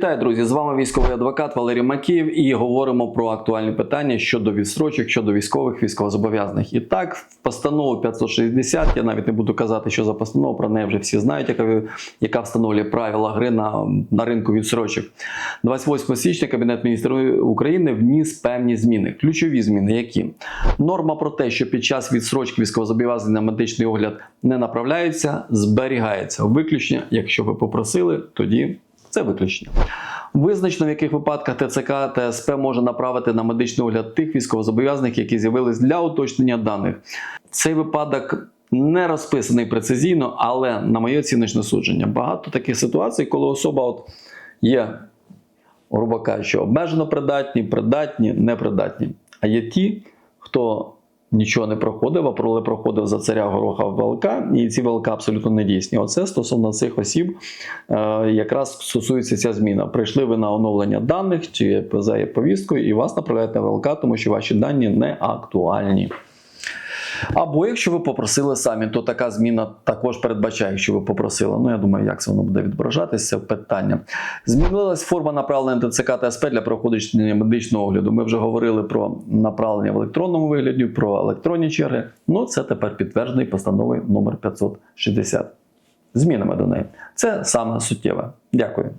Вітаю, друзі! З вами військовий адвокат Валерій Макіїв і говоримо про актуальні питання щодо відстрочок, щодо військових військовозобов'язаних. І так, в постанову 560, я навіть не буду казати, що за постанова, про неї вже всі знають, яка, яка встановлює правила гри на, на ринку відстрочок. 28 січня Кабінет міністрів України вніс певні зміни. Ключові зміни, які норма про те, що під час відстрочки військовозобов'язаних на медичний огляд не направляються, зберігається. Виключення, якщо ви попросили, тоді це виключення. Визначено, в яких випадках ТЦК та СП може направити на медичний огляд тих військовозобов'язаних, які з'явились для уточнення даних. Цей випадок не розписаний прецизійно, але на моє оціночне судження. Багато таких ситуацій, коли особа от є, грубо кажучи, обмежено придатні, придатні, непридатні. А є ті, хто нічого не проходив, а але проходив за царя гороха велка, і ці ВЛК абсолютно не дійсні. Оце стосовно цих осіб е, якраз стосується ця зміна. Прийшли ви на оновлення даних чи за повісткою, і вас направляють на ВЛК, тому що ваші дані не актуальні. Або якщо ви попросили самі, то така зміна також передбачає, якщо ви попросили. Ну я думаю, як це воно буде відображатися, питання. Змінилась форма направлення ТЦК та СП для проходження медичного огляду. Ми вже говорили про направлення в електронному вигляді, про електронні черги. Ну це тепер підтверджений постановою номер 560. Змінами до неї. Це саме суттєве. Дякую.